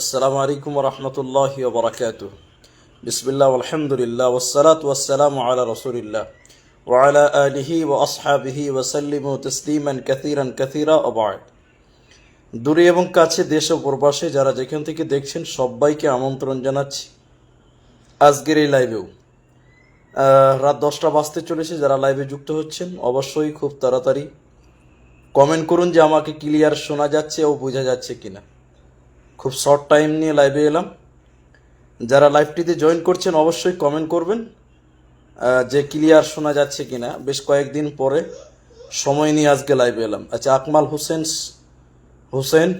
আসসালামু আলাইকুম রহমতুল্লাহ বরাকাত বিসমিল্লা আলহামদুলিল্লাহ ওসালাত ওয়াসালাম আলা রসুলিল্লাহ ওয়ালা আলিহি ও আসহাবিহি ওয়াসাল্লিম তসলিমান কাতিরান কাতিরা ওবায়দ দূরে এবং কাছে, দেশ ও প্রবাসে যারা যেখান থেকে দেখছেন, সবাইকে আমন্ত্রণ জানাচ্ছি আজকের এই লাইভেও রাত দশটা বাজতে চলেছে, যারা লাইভে যুক্ত হচ্ছেন, অবশ্যই খুব তাড়াতাড়ি কমেন্ট করুন যে আমাকে ক্লিয়ার শোনা যাচ্ছে ও বোঝা যাচ্ছে কিনা। খুব শর্ট টাইম নিয়ে লাইভে এলাম। যারা লাইভটিতে জয়েন করছেন, অবশ্যই কমেন্ট করবেন যে ক্লিয়ার শোনা যাচ্ছে কিনা। বেশ কয়েকদিন পরে সময় নিয়ে আজকে লাইভে এলাম। আচ্ছা আকমাল হোসেন হোসেন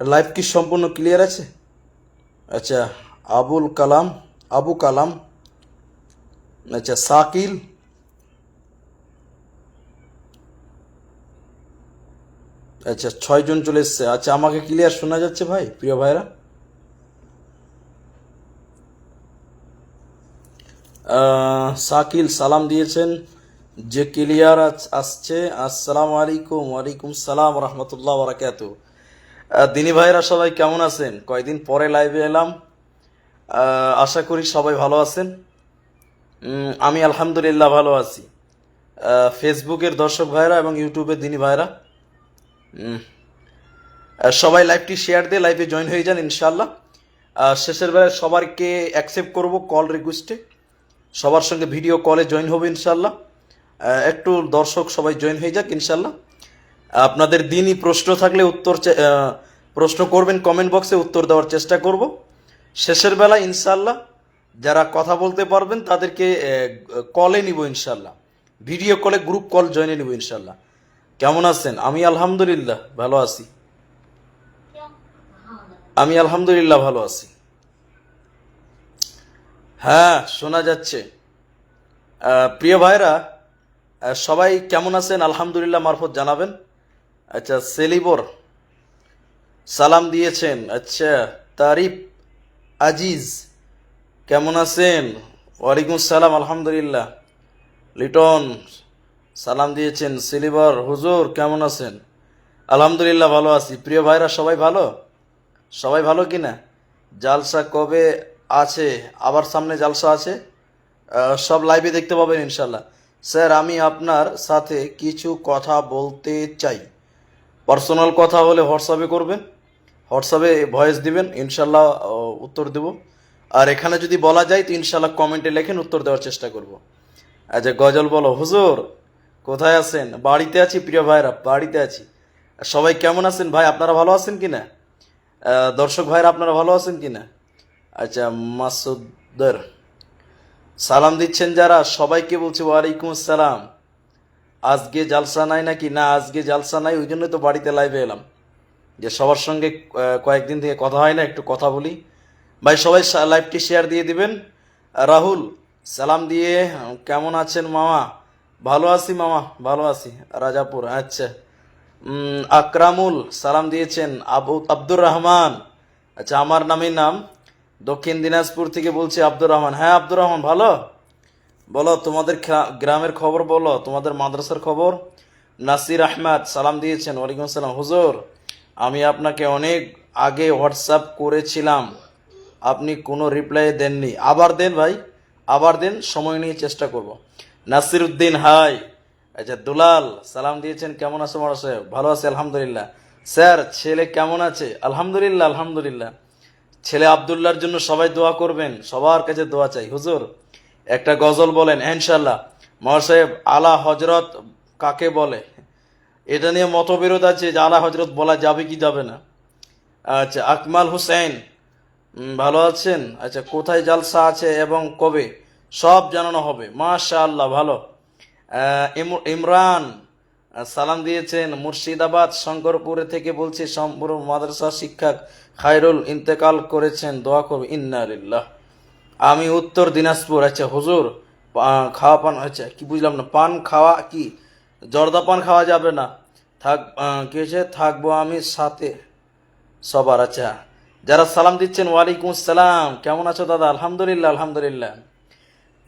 লাইভ কি সম্পূর্ণ ক্লিয়ার আছে? আচ্ছা আবুল কালাম, আবু কালাম আচ্ছা সাকিল আচ্ছা ছয়জন চলে এসছে। আচ্ছা আমাকে ক্লিয়ার শোনা যাচ্ছে ভাই, প্রিয় ভাইরা সাকিল সালাম দিয়েছেন। যে ক্লিয়ার আসছে, আসসালামু আলাইকুম, ওয়ালাইকুম সালাম, রহমতুল্লাহ, বারাকাতু। দিনী ভাইরা সবাই কেমন আছেন? কয়দিন পরে লাইভে এলাম। আশা করি সবাই ভালো আছেন। আমি আলহামদুলিল্লাহ ভালো আছি। ফেসবুকের দর্শক ভাইরা এবং ইউটিউবের দিনী ভাইরা সবাই লাইভটি শেয়ার দিয়ে লাইভে জয়েন হয়ে যান ইনশাল্লাহ শেষের বেলায় সবারকে অ্যাকসেপ্ট করব কল রিকোয়েস্টে সবার সঙ্গে ভিডিও কলে জয়েন হবে ইনশাল্লাহ একটু দর্শক সবাই জয়েন হয়ে যাক ইনশাল্লাহ আপনাদের দিনই প্রশ্ন থাকলে উত্তর প্রশ্ন করবেন কমেন্ট বক্সে উত্তর দেওয়ার চেষ্টা করব। শেষের বেলা ইনশাল্লাহ যারা কথা বলতে পারবেন, তাদেরকে কলে নিব ইনশাল্লাহ ভিডিও কলে গ্রুপ কল জয়েনে নিব ইনশাল্লাহ কেমন আছেন? আমি আলহামদুলিল্লাহ ভালো আছি। আমি আলহামদুলিল্লাহ ভালো আছি। হ্যাঁ শোনা যাচ্ছে। প্রিয় ভাইরা সবাই কেমন আছেন? আলহামদুলিল্লাহ মারফত জানাবেন। আচ্ছা সেলিবর সালাম দিয়েছেন। আচ্ছা তারিফ আজিজ কেমন আছেন? ওয়ালাইকুম সালাম আলহামদুলিল্লাহ। লিটন সালাম দিয়েছেন সিলিভার হুজুর, কেমন আছেন? আলহামদুলিল্লাহ ভালো আছি। প্রিয় ভাইরা, সবাই ভালো? সবাই ভালো কি না জালসা কবে আছে? আবার সামনে জালসা আছে? সব লাইভে দেখতে পাবেন ইনশাল্লাহ স্যার, আমি আপনার সাথে কিছু কথা বলতে চাই। পার্সোনাল কথা হলে হোয়াটসঅ্যাপে করবেন। হোয়াটসঅ্যাপে ভয়েস দিবেন ইনশাল্লাহ উত্তর দেব। আর এখানে যদি বলা যায়, তো ইনশাল্লাহ কমেন্টে লেখেন উত্তর দেওয়ার চেষ্টা করব। আচ্ছা গজল বলো। হুজুর কোথায় আছেন? বাড়িতে আছি প্রিয় ভাইরা বাড়িতে আছি। সবাই কেমন আছেন ভাই? আপনারা ভালো আছেন কি না দর্শক ভাইরা আপনারা ভালো আছেন কি না আচ্ছা মাসুদ্দার সালাম দিচ্ছেন যারা, সবাইকে বলছি ওয়ালাইকুম আসসালাম। আজকে জালসা নাই নাকি? না, আজকে জালসা নাই, ওই জন্যই তো বাড়িতে লাইভে এলাম। যে সবার সঙ্গে কয়েকদিন থেকে কথা হয় না, একটু কথা বলি। ভাই, সবাই লাইভটি শেয়ার দিয়ে দিবেন। রাহুল, সালাম দিয়ে, কেমন আছেন মামা? ভালো আছি মামা, ভালো আছি। রাজাপুর আচ্ছা। আকরামুল, সালাম দিয়েছেন। আবু, আব্দুর রহমান। আচ্ছা আমার নামই নাম। দক্ষিণ দিনাজপুর থেকে বলছি আব্দুর রহমান। হ্যাঁ আব্দুর রহমান, ভালো? বলো, তোমাদের গ্রামের খবর বলো, তোমাদের মাদ্রাসার খবর? নাসির আহমেদ, সালাম দিয়েছেন। ওয়ালাইকুম আসসালাম। হুজুর, আমি আপনাকে অনেক আগে হোয়াটসঅ্যাপ করেছিলাম। আপনি কোনো রিপ্লাই দেননি। আবার দেন ভাই, আবার দেন, সময় নিয়ে চেষ্টা করব। নাসির উদ্দিন হাই। আচ্ছা দুলাল, সালাম দিয়েছেন। কেমন আছে বড় সাহেব? ভালো আছে, আলহামদুলিল্লাহ। স্যার, ছেলে কেমন আছে? আলহামদুলিল্লাহ আলহামদুলিল্লাহ। ছেলে আবদুল্লাহর জন্য সবাই দোয়া করবেন, সবার কাছে দোয়া চাই। হুজুর, একটা গজল বলেন ইনশাল্লাহ মহার সাহেব, আলা হজরত কাকে বলে? এটা নিয়ে মতবিরোধ আছে, যে আলা হজরত বলা যাবে কি যাবে না। আচ্ছা আকমাল হোসেন ভালো আছেন? আচ্ছা কোথায় জালসা আছে এবং কবে? সব জানানো হবে। মাশা আল্লাহ ভালো ইমরান সালাম দিয়েছেন। মুর্শিদাবাদ, শঙ্করপুরে থেকে বলছি, সম্পূর্ণ মাদ্রাসা শিক্ষক খায়রুল ইন্তেকাল করেছেন। দোয়া করবে, ইন্না লিল্লাহ। আমি উত্তর দিনাজপুর আচ্ছা হুজুর খাওয়া পান আচ্ছা কি বুঝলাম না, পান খাওয়া কি? জর্দা পান খাওয়া যাবে না। থাক কি হয়েছে? থাকব আমি সাথে সবার আচ্ছা। যারা সালাম দিচ্ছেন, ওয়ালাইকুম আসসালাম। কেমন আছো দাদা? আলহামদুলিল্লাহ আলহামদুলিল্লাহ।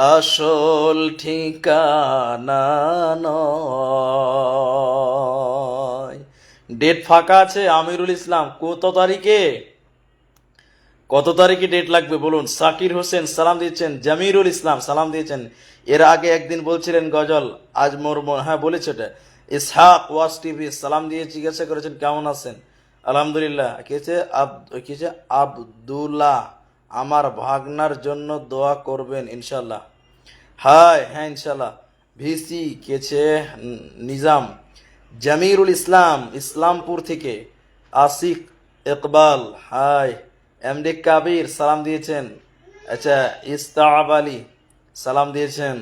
আসল ঠিকানা ডেট ফাঁকা আছে, আমিরুল ইসলাম, কত তারিখে? কত তারিখে ডেট লাগবে বলুন? সাকির হোসেন, সালাম দিয়েছেন জামিরুল ইসলাম, সালাম দিয়েছেন। এর আগে একদিন বলছিলেন গজল, আজ মোর হ্যাঁ বলেছে ওটা ইসহাক ওয়াস টিভি, সালাম দিয়ে জিজ্ঞাসা করেছেন, কেমন আছেন? আলহামদুলিল্লাহ। কেছে আব কেছে আবদুল্লাহ। আমার ভাগনার জন্য দোয়া করবেন ইনশাল্লাহ হাই হ্যাঁ ইনশাল্লাহ ভিসি কেছে নিজাম। জামিরুল ইসলাম, ইসলামপুর থেকে। আসিক ইকবাল হাই এমডি কাবির, সালাম দিয়েছেন। আচ্ছা ইস্তাব আলী, সালাম দিয়েছেন।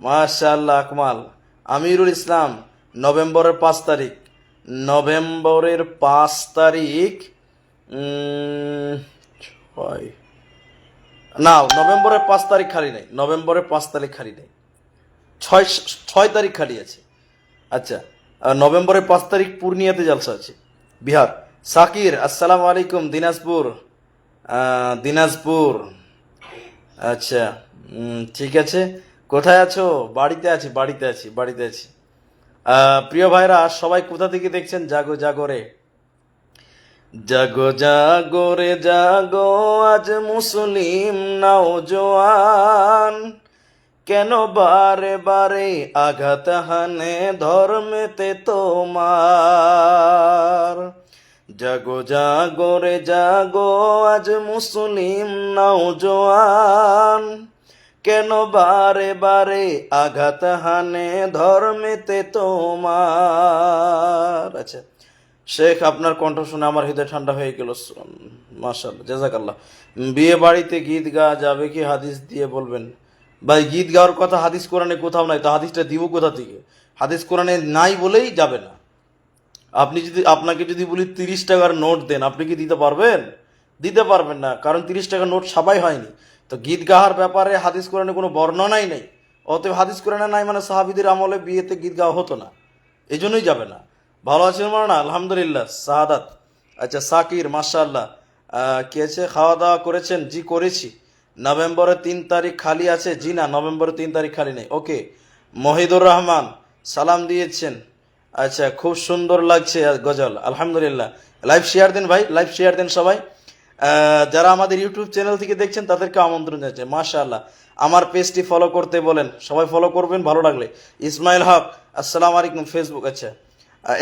মাশাল্লাহ আকমাল। আমিরুল ইসলাম, নভেম্বরের পাঁচ তারিখ। নভেম্বরের পাঁচ তারিখ ছয়। না, নভেম্বরের পাঁচ তারিখ খালি নেই, নভেম্বরের পাঁচ তারিখ খালি নেই। ছয় ছয় তারিখ খালি আছে। আচ্ছা নভেম্বরের পাঁচ তারিখ পূর্ণিয়াতে জলসা আছে, বিহার। সাকির, আসসালামু আলাইকুম, দিনাজপুর। দিনাজপুর। আচ্ছা ঠিক আছে। কোথায় আছো? বাড়িতে আছি বাড়িতে আছি বাড়িতে আছি। প্রিয় ভাইরা, সবাই কোথা থেকে দেখছেন? জাগো জাগরে জাগো জাগো রে জাগো, আজ মুসলিম নাও জোয়ান। কেন বারে বারে আঘাত হানে ধর্মেতে তোমার? জাগো জাগো রে জাগো, আজ মুসলিম নাও জোয়ান। কেন বারে বারে আঘাত হানে ধর্মেতে তোমার? আচ্ছা শেখ, আপনার কণ্ঠ শুনে আমার হৃদয় ঠান্ডা হয়ে গেল। মার্শাল জাজাকাল্লাহ বিয়ে বাড়িতে গীত গাওয়া যাবে কি হাদিস দিয়ে বলবেন? ভাই, গীত গাওয়ার কথা হাদিস কোরআনে কোথাও নাই, তো হাদিসটা দিব কোথা থেকে? হাদিস কোরআনে নাই বলেই যাবে না। আপনি যদি, আপনাকে যদি বলি তিরিশ টাকার নোট দেন, আপনি কি দিতে পারবেন? দিতে পারবেন না, কারণ তিরিশ টাকার নোট সবাই হয়নি। তো গীত গাওয়ার ব্যাপারে হাদিস কোরআনে কোনো বর্ণনাই নেই অতএব হাদিস কোরআনে নাই মানে সাহাবিদের আমলে বিয়েতে গীত গাওয়া হতো না। এই জন্যই যাবে না। ভালো আছেন না আলহামদুলিল্লাহ শাহাদাত আচ্ছা সাকির মাশাআল্লাহ। আহ, কি আছে? খাওয়া দাওয়া করেছেন? জি করেছি। নভেম্বরের তিন তারিখ খালি আছে? জি না নভেম্বরের তিন তারিখ খালি নেই। ওকে মহিদুর রহমান সালাম দিয়েছেন। আচ্ছা খুব সুন্দর লাগছে গজল। আলহামদুলিল্লাহ। লাইভ শেয়ার দিন ভাই লাইভ শেয়ার দিন সবাই। যারা আমাদের ইউটিউব চ্যানেল থেকে দেখছেন তাদেরকে আমন্ত্রণ জানাচ্ছে। মাশাআল্লাহ। আমার পেজটি ফলো করতে বলেন। সবাই ফলো করবেন ভালো লাগলে। ইসমাইল হক আসসালামু আলাইকুম ফেসবুক আচ্ছা।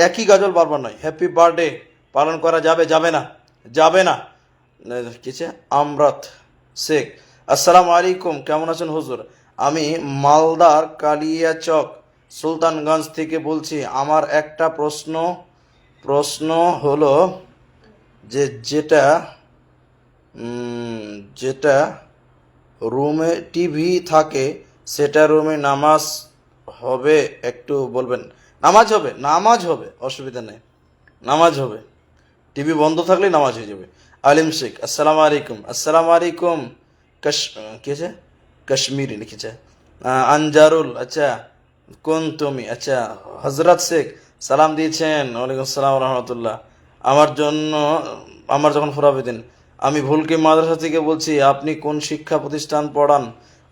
একই গজল বারবার নয়। হ্যাপি বার্থডে পালন করা যাবে যাবে না যাবে না। কিছে আমরত শেখ। আসসালামু আলাইকুম, কেমন আছেন হুজুর? আমি মালদার কালিয়াচক, সুলতানগঞ্জ থেকে বলছি, আমার একটা প্রশ্ন প্রশ্ন হলো যে যেটা যেটা রুমে টিভি থাকে, সেটা রুমে নামাজ হবে, একটু বলবেন। নামাজ হবে নামাজ হবে, অসুবিধা নেই। নামাজ হবে। টিভি বন্ধ থাকলে নামাজ হয়ে যাবে। আলিম শেখ, আসসালামু আলাইকুম, আসসালাম আলাইকুম। কশ কি আছে কাশ্মীরি লিখেছে। আনজারুল আচ্ছা কোন তুমি? আচ্ছা হজরত শেখ, সালাম দিয়েছেন। ওয়ালাইকুম আসসালাম রহমতুল্লাহ। আমার জন্য, আমার যখন ফোরাবে দিন, আমি ভুলকে মাদ্রাসা থেকে বলছি, আপনি কোন শিক্ষা প্রতিষ্ঠান পড়ান?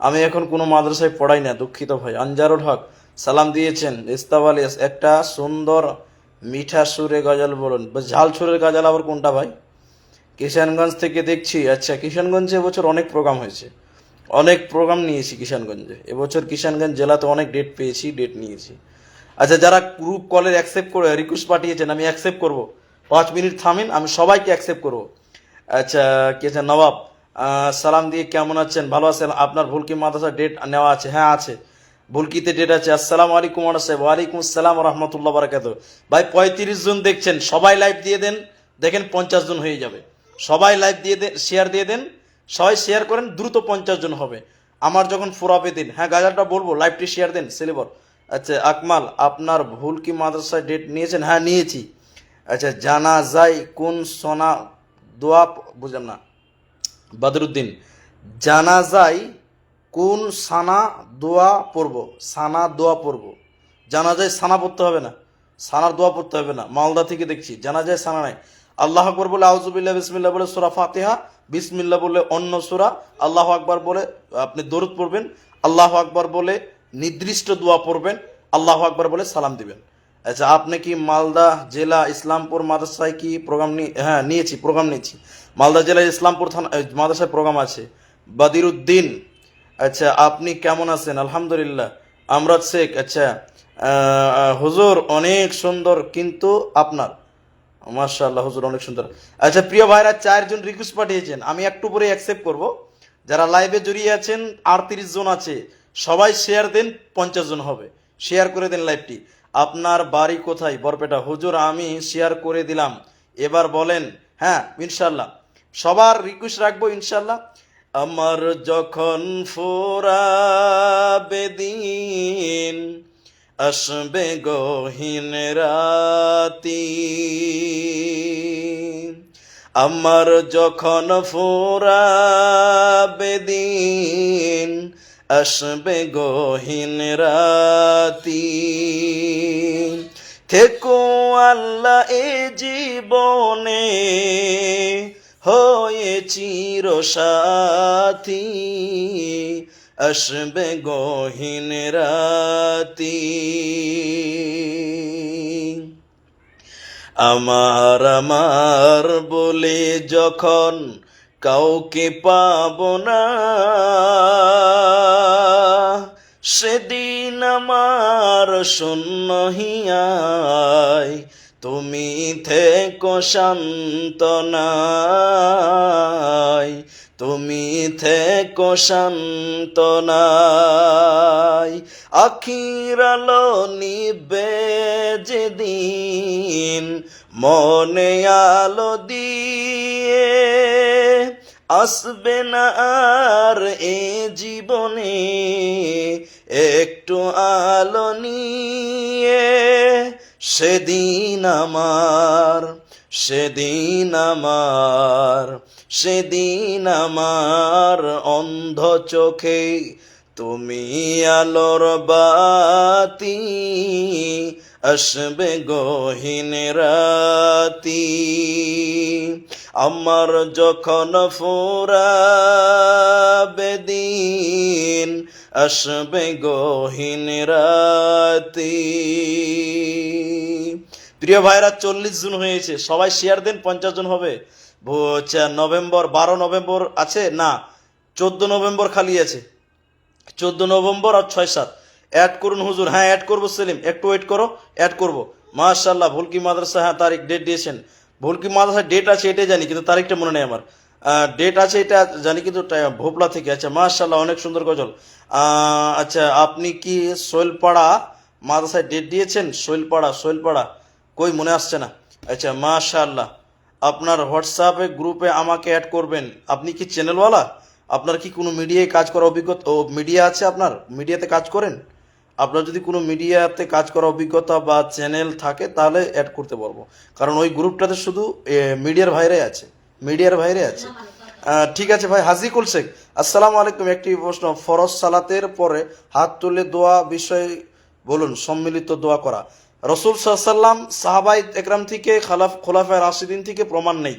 আমি এখন কোনো মাদ্রাসায় পড়াই না, দুঃখিত ভাই। আনজারুল হক সালাম দিয়েছেন ইস্তাব আলী, একটা সুন্দর মিঠা সুরে গজল বলুন। ঝাল সুরের গজল আবার কোনটা ভাই? কিষানগঞ্জ থেকে দেখছি আচ্ছা কিষানগঞ্জে এবছর অনেক প্রোগ্রাম হয়েছে। অনেক প্রোগ্রাম নিয়েছি কিষানগঞ্জে। এবছর কিষানগঞ্জ জেলাতে অনেক ডেট পেয়েছি ডেট নিয়েছি। আচ্ছা যারা গ্রুপ কলের অ্যাকসেপ্ট করে রিকোয়েস্ট পাঠিয়েছেন, আমি অ্যাকসেপ্ট করব। পাঁচ মিনিট থামিন, আমি সবাইকে অ্যাকসেপ্ট করব। আচ্ছা কি আছে? নবাব সালাম দিয়ে কেমন আছেন? ভালো আছেন? আপনার ভুলকি মাদ্রাসা ডেট নেওয়া আছে? হ্যাঁ আছে। ভুলকিতে ডেট আছে। আসসালামু আলাইকুম ওয়া সাহেব। ওয়ালাইকুম আসসালাম রহমতুল্লাহ বারাকাত ভাই, পঁয়ত্রিশ জন দেখছেন, সবাই লাইভ দিয়ে দেন। দেখেন পঞ্চাশ জন হয়ে যাবে। সবাই লাইভ দিয়ে দেন শেয়ার দিয়ে দেন। সবাই শেয়ার করেন, দ্রুত পঞ্চাশ জন হবে। আমার যখন ফোরাবে দিন হ্যাঁ গাজারটা বলব লাইভটি শেয়ার দেন সিলেবর আচ্ছা আকমাল, আপনার ভুল কি মাদ্রাসায় ডেট নিয়েছেন? হ্যাঁ নিয়েছি। আচ্ছা জানা যায় কোন সোনা দোয়া বুঝলাম না। বদরুদ্দিন জানা যায় কোন সানা দোয়া পড়ব? সানা দোয়া পড়ব। জানা যায় সানা পড়তে হবে না। সানার দোয়া পড়তে হবে না। মালদা থেকে দেখছি জানা যায় সানা নাই। আল্লাহ আকবর বলে আউজুবিল্লাহ বিসমিল্লাহ বলে সুরা ফাতেহা বিসমিল্লা বলে অন্য সুরা। আল্লাহ আকবর বলে, আপনি দরুদ পড়বেন। আল্লাহ আকবর বলে, নির্দিষ্ট দোয়া পড়বেন। আল্লাহ আকবর বলে সালাম দিবেন। আচ্ছা আপনি কি মালদা জেলা ইসলামপুর মাদ্রাসায় কি প্রোগ্রাম নিয়ে হ্যাঁ নিয়েছি প্রোগ্রাম নিয়েছি। মালদা জেলা ইসলামপুর থানা মাদ্রাসায় প্রোগ্রাম আছে। বাদিরুদ্দিন আচ্ছা আপনি কেমন আছেন? আলহামদুলিল্লাহ। আমরাজ শেখ আচ্ছা হুজুর অনেক সুন্দর কিন্তু আপনার। মার্শাল্লাহ হুজুর অনেক সুন্দর। আচ্ছা প্রিয় ভাইরা, চারজন রিকোয়েস্ট পাঠিয়েছেন। আমি একটু পরে অ্যাকসেপ্ট করব। যারা লাইভে জড়িয়ে আছেন, আটত্রিশ জন আছে, সবাই শেয়ার দেন, পঞ্চাশ জন হবে। শেয়ার করে দেন লাইভটি আপনার বাড়ি কোথায়? বরপেটা। হুজুর, আমি শেয়ার করে দিলাম। এবার বলেন হ্যাঁ ইনশাল্লাহ সবার রিকোয়েস্ট রাখব ইনশাল্লাহ আমার যখন ফোরাবে দিন, আসবে গহীন রাতি। আমার যখন ফোরাবে দিন, আসবে গহীন রাতি। থেকো আল্লাহ এ জীবনে হয়ে চির সাথী, আসবে গহীন রাতি। আমার আমার বলে যখন কাউকে পাব না, সেদিন আমার শূন্য হিয়ায় তুমি থেকো শান্তনায়, তুমি থেকো শান্তনায়। আখির আলো নিবে যেদিন, মনে আলো দিয়ে আসবে না আর এ জীবনে। একটু আলো নিয়ে সেদিন আমার সেদিন আমার সেদিন আমার অন্ধ চোখে তুমি আলোর বাতি আসবে গহীন রাতি। আমার যখন ফোরাবে দিন আসবে গহীন রাতি। প্রিয় ভাইরা, চল্লিশ জন হয়েছে, সবাই শেয়ার দেন, পঞ্চাশ জন হবে। নভেম্বর, বারো নভেম্বর আছে? না, চোদ্দ নভেম্বর খালি আছে। চোদ্দ নভেম্বর আর ছয় সাত। অ্যাড করুন হুজুর। হ্যাঁ অ্যাড করব, সেলিম। একটু ওয়েট করো অ্যাড করব। মাশাল্লাহ ভুলকি মাদ্রাসা হ্যাঁ তারিখ ডেট দিয়েছেন। ভুলকি মাদ্রাসা ডেট আছে, এটাই জানি, কিন্তু তারিখটা মনে নেই আমার। ডেট আছে, এটা জানি, কিন্তু ভোপলা থেকে আচ্ছা মাশাল্লাহ অনেক সুন্দর গজল। আচ্ছা আপনি কি শৈলপাড়া মাদ্রাসায় ডেট দিয়েছেন? শৈলপাড়া শৈলপাড়া কই, মনে আসছে না। আচ্ছা মাশাল্লাহ আপনার হোয়াটসঅ্যাপে গ্রুপে আমাকে অ্যাড করবেন। আপনি কি চ্যানেলওয়ালা আপনার কি কোনো মিডিয়ায় কাজ করার অভিজ্ঞতা ও মিডিয়া আছে আপনার? মিডিয়াতে কাজ করেন? আপনার যদি কোনো মিডিয়াতে কাজ করার অভিজ্ঞতা বা চ্যানেল থাকে, তাহলে অ্যাড করতে পারব। কারণ ওই গ্রুপটাতে শুধু মিডিয়ার ভাইরাই আছে। মিডিয়ার ভাইরে আছে। ঠিক আছে ভাই, হাজিকুল শেখ, আসসালামু আলাইকুম। একটি প্রশ্ন, ফরজ সালাতের পরে হাত তুলে দোয়া বিষয় বলুন, সম্মিলিত দোয়া করা। রসুল সাল্লাম সাহাবাই একরাম থেকে, খালাফ, খোলাফায় রাশিদিন থেকে প্রমাণ নেই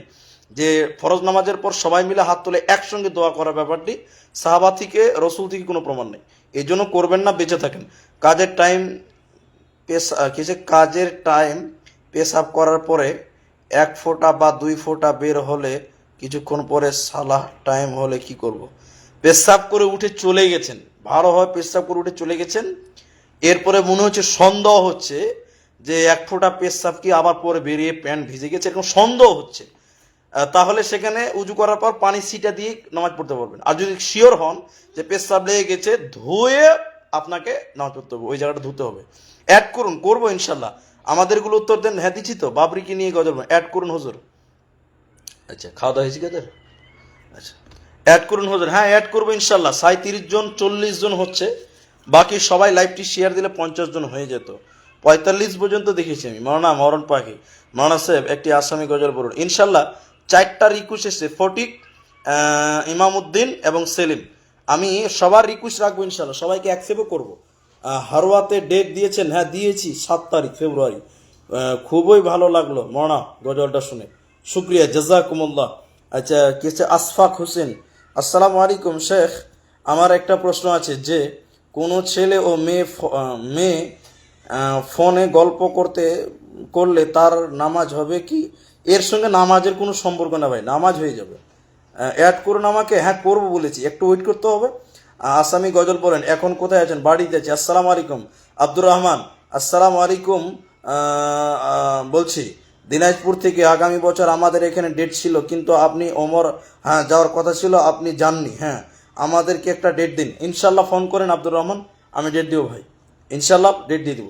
যে ফরজ নামাজের পর সবাই মিলে হাত তুলে একসঙ্গে দোয়া করার ব্যাপারটি সাহাবা থেকে, রসুল থেকে কোনো প্রমাণ নেই। এই জন্য করবেন না, বেঁচে থাকেন। কাজের টাইম পেশা কিছু কাজের টাইম পেশাব করার পরে এক ফোঁটা বা দুই ফোঁটা বের হলে কিছুক্ষণ পরে সালাহ টাইম হলে কি করব। পেশাব করে উঠে চলে গেছেন। ভালো হয় পেশাব করে উঠে চলে গেছেন। এরপরে মনে হচ্ছে সন্দেহ হচ্ছে যে এক ফোঁটা পেশাব কি আবার পরে বেরিয়ে প্যান্ট ভিজে গেছে, এরকম সন্দেহ হচ্ছে। তাহলে সেখানে উজু করার পর পানি সিটা দিয়ে নামাজ পড়তে পারবেন আর যদি শিওর হন যে পেশাব লেগে গেছে, ধুয়ে আপনাকে নামাজ পড়তে হবে, ওই জায়গাটা ধুতে হবে। অ্যাড করুন, করব ইনশাল্লাহ। আমাদেরগুলো উত্তর দেন হ্যাঁ দিচ্ছি তো? বাবরিকে নিয়ে গজল অ্যাড করুন, হুজুর। আচ্ছা খাওয়া দাওয়া হয়েছে কাদের আচ্ছা অ্যাড করুন হুজুর। হ্যাঁ অ্যাড করব ইনশাল্লাহ। সাঁত্রিশ জন, চল্লিশ জন হচ্ছে। বাকি সবাই লাইভটি শেয়ার দিলে পঞ্চাশ জন হয়ে যেত। পঁয়তাল্লিশ পর্যন্ত দেখেছি আমি। মরনা মরণ পাখি মরনা সাহেব, একটি আসামি গজল বলুন ইনশাল্লাহ চারটা রিকুয়েস্ট এসেছে, ফটিক ইমামউদ্দিন এবং সেলিম। আমি সবার রিকোয়েস্ট রাখব ইনশাল্লাহ। সবাইকে অ্যাকসেপ্টও করব। হারোয়াতে ডেট দিয়েছেন। হ্যাঁ দিয়েছি সাত তারিখ, ফেব্রুয়ারি। খুবই ভালো লাগল মরনা গজলটা শুনে। শুক্রিয়া, জাজাকুমুল্লাহ। আচ্ছা কি আশফাক হোসেন, আসসালামু আলাইকুম, শেখ। আমার একটা প্রশ্ন আছে যে, কোনো ছেলে ও মেয়ে মেয়ে ফোনে গল্প করতে, করলে তার নামাজ হবে কি? এর সঙ্গে নামাজের কোনো সম্পর্ক না ভাই, নামাজ হয়ে যাবে। অ্যাড করুন আমাকে হ্যাঁ করব বলেছি, একটু ওয়েট করতে হবে। আসামি গজল বলেন এখন কোথায় আছেন? বাড়িতে আছি, আসসালামু আলাইকুম। আব্দুর রহমান, আসসালামু আলাইকুম বলছি দিনাজপুর থেকে আগামী বছর আমাদের এখানে ডেট ছিল, কিন্তু আপনি ওমর হ্যাঁ যাওয়ার কথা ছিল, আপনি যাননি হ্যাঁ। আমাদেরকে একটা ডেট দিন। ইনশাল্লাহ ফোন করেন আব্দুর রহমান, আমি ডেট দিব ভাই। ইনশাল্লাহ ডেট দিয়ে দিব।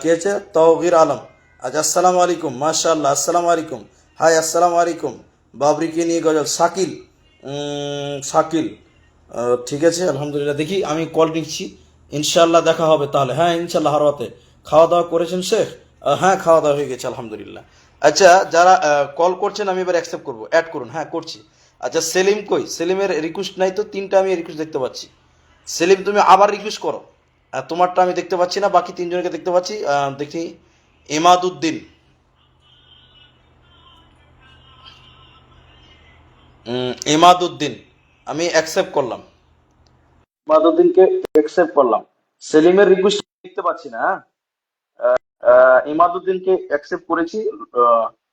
কে আছে তৌগির আলম। আচ্ছা আসসালামু আলাইকুম, মাশাআল্লাহ, আসসালামু আলাইকুম। হাই, আসসালামু আলাইকুম। বাবরিকে নিয়ে গজল? শাকিল। শাকিল। ঠিক আছে, আলহামদুলিল্লাহ। দেখি, আমি কল নিচ্ছি। ইনশাল্লাহ দেখা হবে তাহলে। হ্যাঁ ইনশাল্লাহ হারওয়াতে। খাওয়া দাওয়া করেছেন শেখ? হ্যাঁ খাওয়া দাওয়া হয়ে গেছে, আলহামদুলিল্লাহ। আচ্ছা যারা কল করছেন, আমি এবার অ্যাকসেপ্ট করব। অ্যাড করুন হ্যাঁ করছি। আচ্ছা সেলিম কই? সেলিমের রিকোয়েস্ট নাই তো, তিনটা আমি রিকোয়েস্ট দেখতে পাচ্ছি। সেলিম, তুমি আবার রিকোয়েস্ট করো। তোমারটা আমি দেখতে পাচ্ছি না, বাকি তিনজনকে দেখতে পাচ্ছি। দেখি। এমাদুদ্দিন এমাদুদ্দিন আমি অ্যাকসেপ্ট করলাম। এমাদুদ্দিনকে অ্যাকসেপ্ট করলাম। সেলিমের রিকোয়েস্ট দেখতে পাচ্ছি না হ্যাঁ? ইমাদুদ্দিনকে অ্যাকসেপ্ট করেছি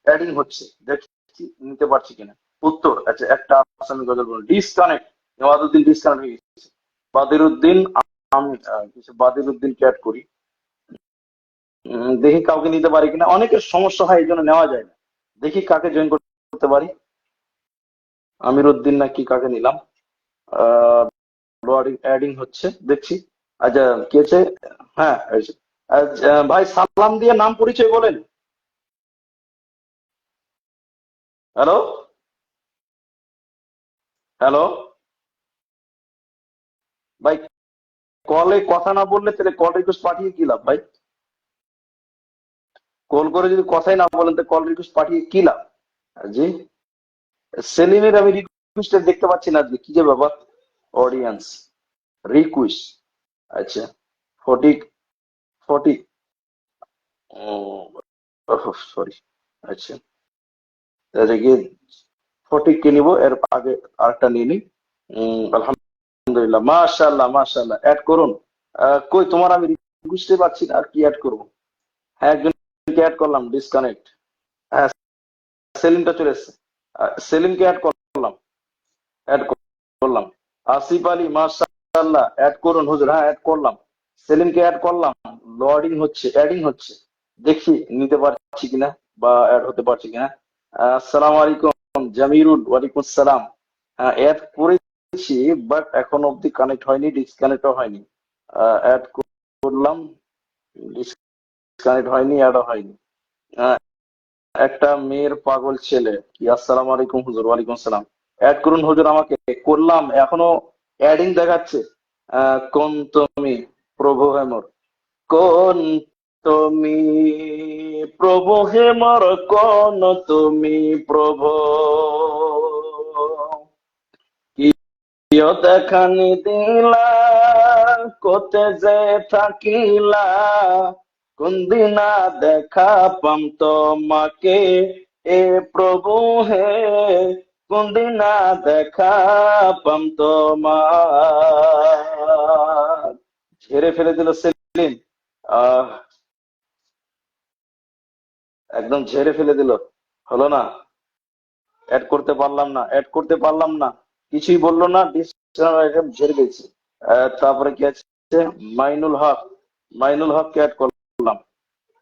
অ্যাডিং হচ্ছে। দেখছি, নিতে পারছি কিনা। উত্তর আচ্ছা একটা আসামি গজল বলুন। ডিসকানেক্ট ইমাদুদ্দিন ডিসকানেক্ট হয়ে গেছে। বাদিরুদ্দিন, আমি কিছু বাদিরুদ্দিনকে অ্যাড করি। দেখি কাউকে নিতে পারি কিনা। অনেকের সমস্যা হয়, এই জন্য নেওয়া যায় না। দেখি কাকে জয়েন করতে পারি। আমির উদ্দিন নাকি কাকে নিলাম। অ্যাডিং হচ্ছে। দেখছি। আচ্ছা কি আছে হ্যাঁ ভাই, সালাম দিয়ে নাম পরিচয় বলেন। হ্যালো? হ্যালো? ভাই, কলে কথা না বললে তাহলে কল রিকোয়েস্ট পাঠিয়ে কি লাভ ভাই? কল করে যদি কথাই না বলেন তো কল রিকোয়েস্ট পাঠিয়ে কি লাভ? জি। সেলিমের আমি রিকোয়েস্ট দেখতে পাচ্ছি না আজকে। কি যে ব্যাপার? অডিয়েন্স রিকোয়েস্ট আচ্ছা ফটিক আচ্ছা। তাহলে কে নিবো? এর আগে নিয়ে আলহামদুলিল্লাহ অ্যাড করুন। কই, তোমার আমি বুঝতে পারছি না, আর কি অ্যাড করব? হ্যাঁ একজনকে অ্যাড করলাম ডিসকানেক্ট হ্যাঁ সেলিমটা চলে এসছে। সেলিমকে অ্যাড করলাম অ্যাড করলাম। আসিফ আলী, মাশাআল্লাহ অ্যাড করুন, হুজুর হ্যাঁ অ্যাড করলাম। সেলিমকে অ্যাড করলাম লোডিং হচ্ছে অ্যাডিং হচ্ছে। দেখি নিতে পারছি কিনা বা অ্যাড হতে পারছি কিনা। আসসালামু আলাইকুম, জামিরুল, ওয়ালাইকুম আসসালাম। অ্যাড করেছি বাট এখন অবধি কানেক্ট হয়নি ডিসকানেক্টও হয়নি। অ্যাড করলাম ডিসকানেক্ট হয়নি অ্যাডও হয়নি। একটা মেয়ের পাগল ছেলে। কি, আসসালামু আলাইকুম হুজুর, ওয়ালাইকুম আসসালাম। অ্যাড করুন হুজুর আমাকে। করলাম, এখনও অ্যাডিং দেখাচ্ছে। কোন তুমি? প্রভু হে মোর। কোন তুমি? প্রভু হে মোর, কোন তুমি প্রভু? দেখানি দিলা কোতে যে থাকিলা, কোনদিনা দেখা পাম তোমাকে? এ প্রভু হে, কোনদিনা দেখা পাম তোমার ঝেড়ে ফেলে দিল সেলিম। একদম ঝেড়ে ফেলে দিল। হলো না। অ্যাড করতে পারলাম না। অ্যাড করতে পারলাম না। কিছুই বলল না। ডিসকানেক্ট ঝেড়ে দিয়েছি। তারপরে কি আছে? মাইনুল হক। মাইনুল হককে অ্যাড করলাম।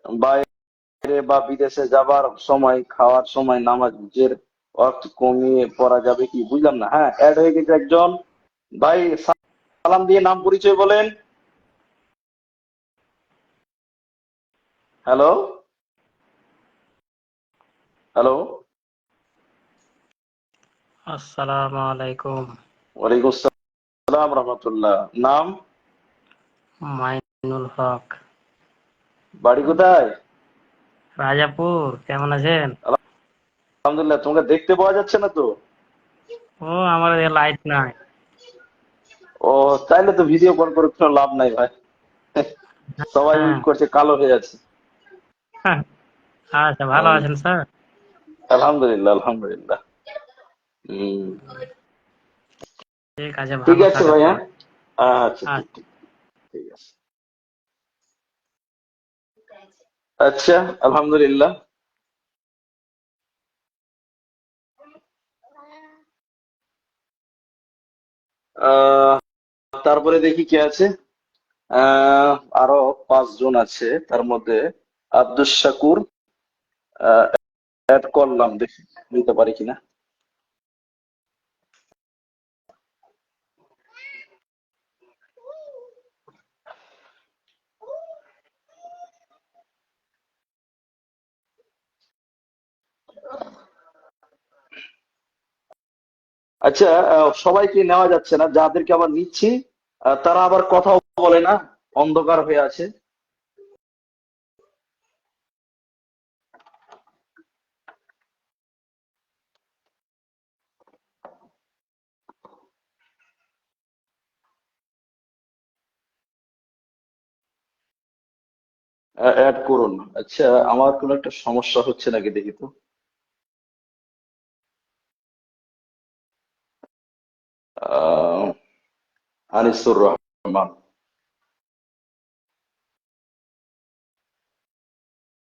বাইরে বা বিদেশে যাবার সময়, খাওয়ার সময় নামাজের অর্থ কমিয়ে পড়া যাবে কি? বুঝলাম না। হ্যাঁ অ্যাড হয়ে গেছে একজন। ভাই, সালাম দিয়ে নাম পরিচয় বলেন। হ্যালো হ্যালো আসসালামু আলাইকুম ওয়ালাইকুম আসসালাম রহমতুল্লাহ নাম মাইনুল হক বাড়ি কোথায় রাজাপুর কেমন আছেন? আলহামদুলিল্লাহ তোমাকে দেখতে পাওয়া যাচ্ছে না তো? ও আমার লাইট নাই। ও তাইলে তো ভিডিও কল করে কোনো লাভ নাই ভাই। সবাই হ্যাঁ। করছে কালো হয়ে যাচ্ছে। আচ্ছা ভালো আছেন স্যার আলহামদুলিল্লাহ আলহামদুলিল্লাহ। ঠিক আছে ঠিক আছে থাকেন। ভাই হ্যাঁ আচ্ছা ঠিক আছে। আচ্ছা আলহামদুলিল্লাহ। আহ, তারপরে দেখি কে আছে। আহ, আরও পাঁচজন আছে তার মধ্যে আব্দুস শাকুর অ্যাড করলাম, দেখি, নিতে পারি কিনা। আচ্ছা সবাইকে নেওয়া যাচ্ছে না, যাদেরকে আবার নিচ্ছি তারা আবার কথাও বলে না, অন্ধকার হয়ে আছে। অ্যাড করুন। আচ্ছা আমার কোনো একটা সমস্যা হচ্ছে নাকি দেখি তো। আনিসুর রহমান।